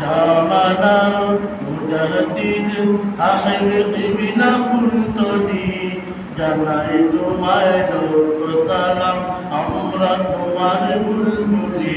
জামানার মুজাহিদ সাহেব কিবিলা ফুলতলি জানাই তোমায় লোক সালাম আমরা তোমার বুলবুলি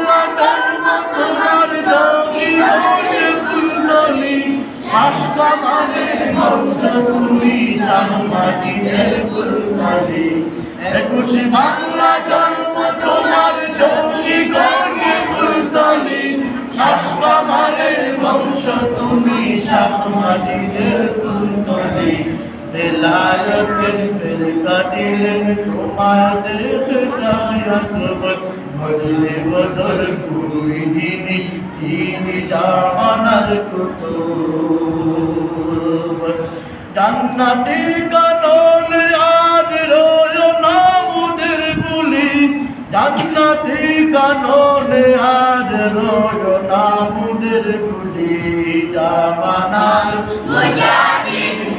শাসকামানের বংশ তুমি সাংবাদিকের ফুললি একুটি বাংলা জন্ম তোমার যোগী গর্গে ফুলতলি শাসকামানের বংশ তুমি সাংবাদিকের ফুলতলি বেলায়তের ফের কাটিলেন তোমার ভজলে বদর কুই দিনি তিনি জামানার কুতুব। জান্নাতি কানন আর রয় নামুদের বলি। জান্নাতি কানন আর রয় নামুদের বলি। জামানার মুজাহিদ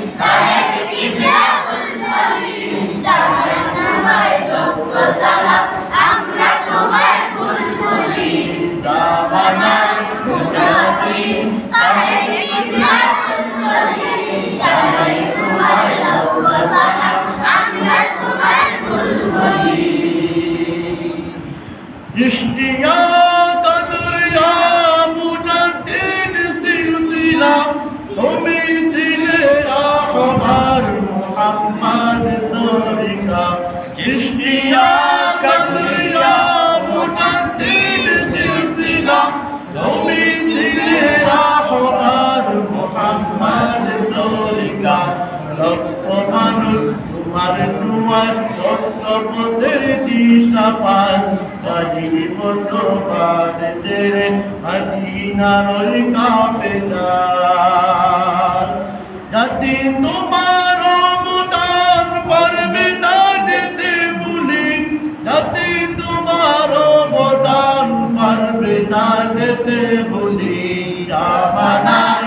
দৃষ্টিয়া কদরিয়া মুজাদ্দিদ সিলসিলা। তুমি ছিলে রাহবার মুহাম্মদ তরিকা। দৃষ্টিয়া কদরিয়া মুজাদ্দিদ সিলসিলা। তুমি ছিলে রাহবার মুহাম্মদ তরিকা। তোমার নুয়ার তত্ত্বপদের দিশা পায়। কাজীর মতো বাদের মদিনার কাফেলা। যাতে তোমার অবদান পারবে না যেতে ভুলি। যাতে তোমার অবদান পারবে না যেতে ভুলি। জামানার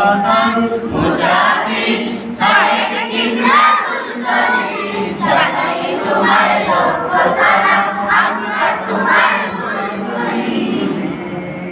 মুজাহিদ